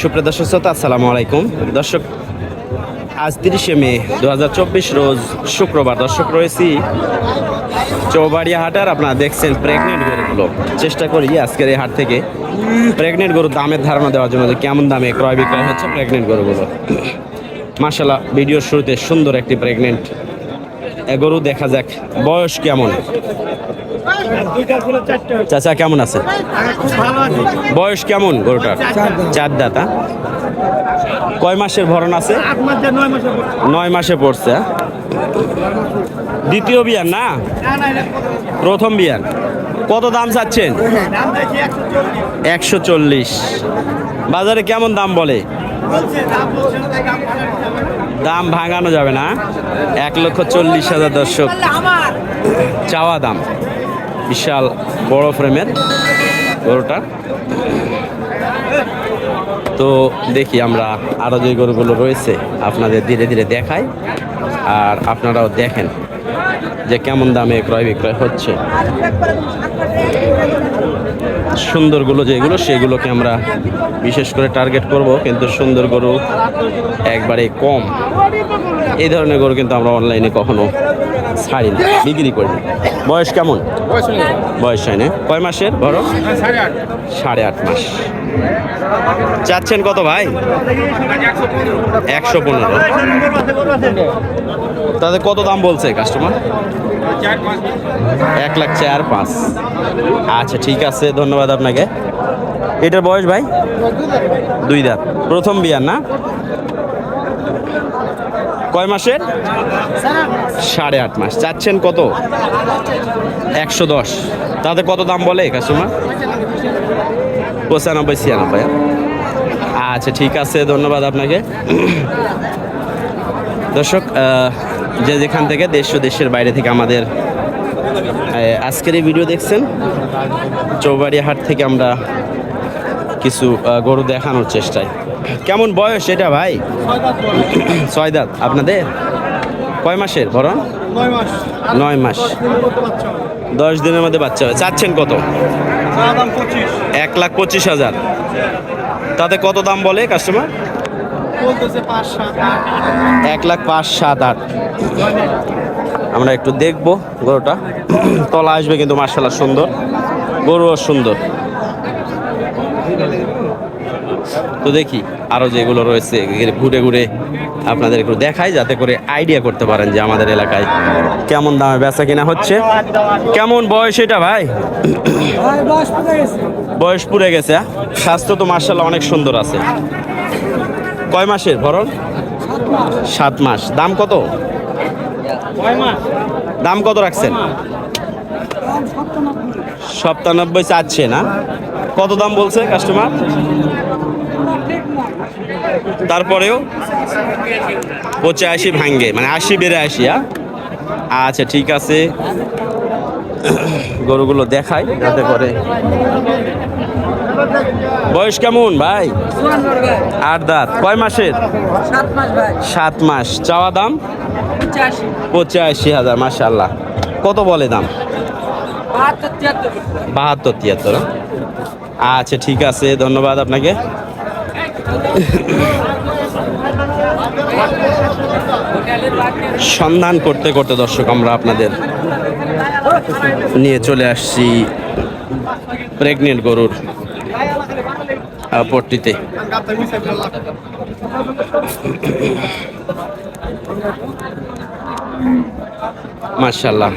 সুপ্রিয় দর্শক শ্রোতা, আসসালামু আলাইকুম। দর্শক, আজ তিরিশে মে দুহাজার চব্বিশ রোজ শুক্রবার। দর্শক, রয়েছি চৌবাড়িয়া হাটার আপনারা দেখছেন প্রেগনেন্ট গরুগুলো। চেষ্টা করি আজকের এই হাট থেকে প্রেগনেন্ট গরুর দামের ধারণা দেওয়ার জন্য যে কেমন দামে ক্রয় বিক্রয় হচ্ছে প্রেগনেন্ট গরুগুলো। মাসাল্লাহ ভিডিওর শুরুতে সুন্দর একটি প্রেগনেন্ট গরু দেখা যাক। বয়স কেমন? চাচা কেমন আছে? বয়স কেমন গরুটার? চার দাতা। কয় মাসের ভরণ আছে? নয় মাসে পড়ছে? দ্বিতীয় বিয়ান না? প্রথম বিয়ান কত দাম চাচ্ছেন? একশো চল্লিশ। বাজারে কেমন দাম বলে? দাম ভাঙানো যাবে না। এক লক্ষ চল্লিশ হাজার দর্শক চাওয়া দাম। বিশাল বড় ফ্রেমের গরুটা। তো দেখি আমরা আরও যে গরুগুলো রয়েছে, আপনাদের ধীরে ধীরে দেখাই আর আপনারাও দেখেন যে কেমন দামে ক্রয় বিক্রয় হচ্ছে। সুন্দরগুলো যেগুলো সেগুলোকে আমরা বিশেষ করে টার্গেট করব। কিন্তু সুন্দর গরু একবারে কম। এই ধরনের গরু কিন্তু আমরা অনলাইনে কখনো ছাড়ি না বিক্রি করি। বয়স কেমন? বয়স হয় না কয় মাসের বড় সাড়ে আট। মাস। চাচ্ছেন কত ভাই? একশো পনেরো। তাদের কত দাম বলছে কাস্টমার এক লাখ চার পাঁচ। আচ্ছা ঠিক আছে, ধন্যবাদ আপনাকে। এটার বয়স ভাই? দুই দাঁত। প্রথম বিয়ার না? কয় মাসের? সাড়ে আট মাস। চাচ্ছেন কত? একশো দশ। তাদের কত দাম বলে কাস্টমার? পঁচানব্বই, ছিয়ানব্বই। আচ্ছা ঠিক আছে, ধন্যবাদ আপনাকে। দর্শক যে যেখান থেকে দেশ ও দেশের বাইরে থেকে আমাদের আজকের এই ভিডিও দেখছেন চৌবাড়িয়া হাট থেকে আমরা কিছু গরু দেখানোর চেষ্টায়। কেমন বয়স এটা ভাই? ছয় দাঁত। আপনাদের? কয় মাসের বরং নয় মাস। দশ দিনের মধ্যে বাচ্চা হবে। চাচ্ছেন কত? এক লাখ পঁচিশ হাজার। তাতে কত দাম বলে কাস্টমার? এক লাখ পাঁচ সাত আট। আমরা একটু দেখব গরুটা। তলা আসবে কিন্তু মার্শাল্লাহ সুন্দর। গরুও সুন্দর। তো দেখি আরও যেগুলো রয়েছে ঘুরে ঘুরে আপনাদের একটু দেখাই যাতে করে আইডিয়া করতে পারেন যে আমাদের এলাকায় কেমন দামে বেচা কিনা হচ্ছে। কেমন বয়স এটা ভাই? বয়স পুড়ে গেছে। হ্যাঁ? স্বাস্থ্য তো মার্শাল্লাহ অনেক সুন্দর আছে। কয় মাসের ভরণ? সাত মাস। দাম কত? দাম কত রাখছেন? সপ্তানব্বই চাচ্ছে না। কত দাম বলছে কাস্টমার তারপরেও পঁচাশি ভাঙ্গে মানে আশি বেড়ে আসি হ্যাঁ? আচ্ছা ঠিক আছে। গরুগুলো দেখাই, যাতে করে বয়স কেমন ভাই? আট দাঁত। কয় মাসের? সাত মাস চাওয়া দাম? পঁচাশি। হাজার মাসাল্লাহ কত বলে দাম? বাহাত্তর তিয়াত্তর। আচ্ছা ঠিক আছে ধন্যবাদ আপনাকে। সন্ধান করতে করতে দর্শক আমরা আপনাদের নিয়ে চলে আসছি। প্রেগনেন্ট গরুর পট্টিতে। মার্শাল্লাহ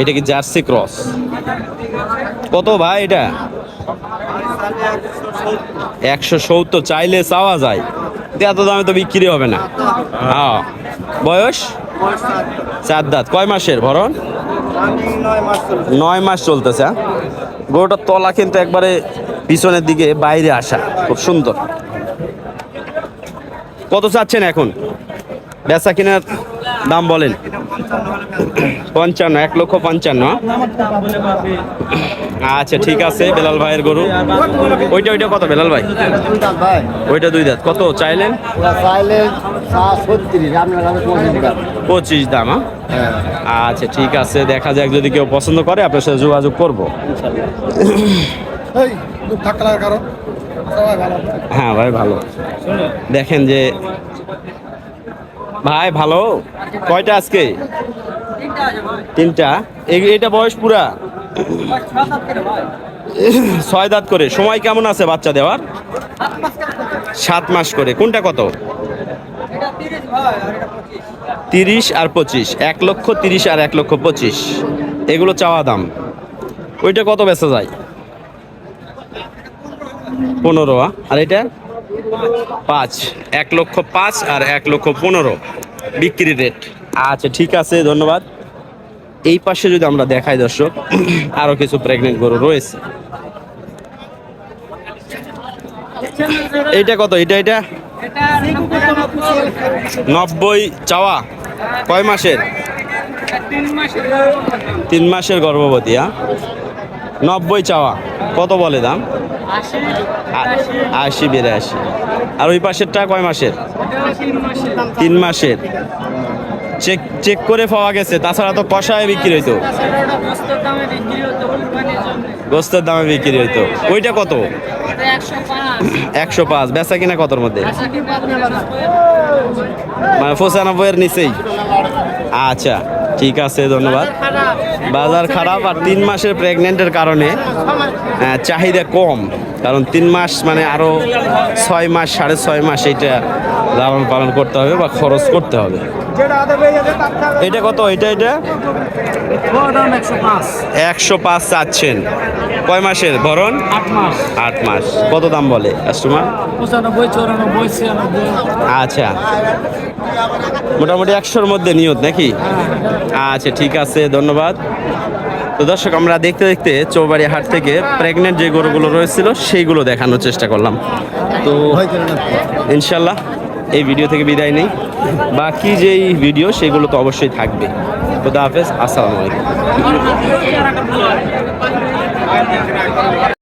এটা কি জার্সি ক্রস? কত ভাই এটা? একশো সত্তর চাইলে চাওয়া যায়। এত দামে তো বিক্রি হবে না। হ্যাঁ। বয়স? চার দাঁত। কয় মাসের ভরণ? নয় মাস চলতেছে হ্যাঁ? গরুটার তলা কিন্তু একবারে পিছনের দিকে বাইরে আসা, খুব সুন্দর। কত চাচ্ছেন এখন? বেচা কেনার দাম বলেন। পঞ্চান্ন, এক লক্ষ পঞ্চান্ন আচ্ছা ঠিক আছে, বেলাল ভাইয়ের গরু। ওইটা ওইটা কত, বেলাল ভাই? ওইটা দুই দাঁত। কত চাইলেন? পঁচিশ দাম হ্যাঁ? আচ্ছা ঠিক আছে, দেখা যাক যদি কেউ পছন্দ করে, আপনার সাথে যোগাযোগ করব। হ্যাঁ ভাই, ভালো। দেখেন যে, ভাই, ভালো? কয়টা আজকে? তিনটা। এইটা বয়স পুরা? ছয় দাঁত করে। সময় কেমন আছে বাচ্চা দেওয়ার? সাত মাস করে। কোনটা কত? এটা এটা তিরিশ আর পঁচিশ। এক লক্ষ তিরিশ আর এক লক্ষ পঁচিশ। এগুলো চাওয়া দাম। ওইটা কত বেচা যায়? পনেরো আর এটা? পাঁচ। এক লক্ষ পাঁচ আর এক লক্ষ পনেরো। বিক্রি রেট আচ্ছা ঠিক আছে, ধন্যবাদ। এই পাশে যদি আমরা দেখাই, দর্শক, আরও কিছু প্রেগনেন্ট গরু রয়েছে। এইটা কত? এটা এটা নব্বই চাওয়া। কয় মাসের? তিন মাসের গর্ভবতী হ্যাঁ নব্বই চাওয়া। কত বলে দাম? আশি বিরাশি। আর ওই পাশেরটা কয় মাসের? তিন মাসের। চেক চেক করে পাওয়া গেছে। তাছাড়া তো কষায় বিক্রি হইতো। গোস্তের দামে বিক্রি হইতো ওইটা কত? একশো পাঁচ। বেচা কিনা কতর মধ্যে? মানে পঁচানব্বইয়ের নিচেই। আচ্ছা ঠিক আছে ধন্যবাদ। বাজার খারাপ আর তিন মাসের প্রেগনেন্টের কারণে চাহিদা কম। কারণ তিন মাস মানে আরও ছয় মাস সাড়ে ছয় মাস এটা লালন পালন করতে হবে বা খরচ করতে হবে। এটা কত? এটা এটা? একশো পাঁচ চাচ্ছেন। কয় মাসের ভরণ? আট মাস। কত দাম বলে কাস্টমার? আচ্ছা। মোটামুটি একশোর মধ্যে নিয়ত নাকি? আচ্ছা ঠিক আছে ধন্যবাদ। তো দর্শক, আমরা দেখতে দেখতে চৌবাড়ি হাট থেকে প্রেগনেন্ট যে গরুগুলো রয়েছিল, সেইগুলো দেখানোর চেষ্টা করলাম। তো ইনশাল্লাহ এই ভিডিও থেকে বিদায় নেই। বাকি যেই ভিডিও সেগুলো তো অবশ্যই থাকবে। খুদা হাফেজ, আসসালামু আলাইকুম।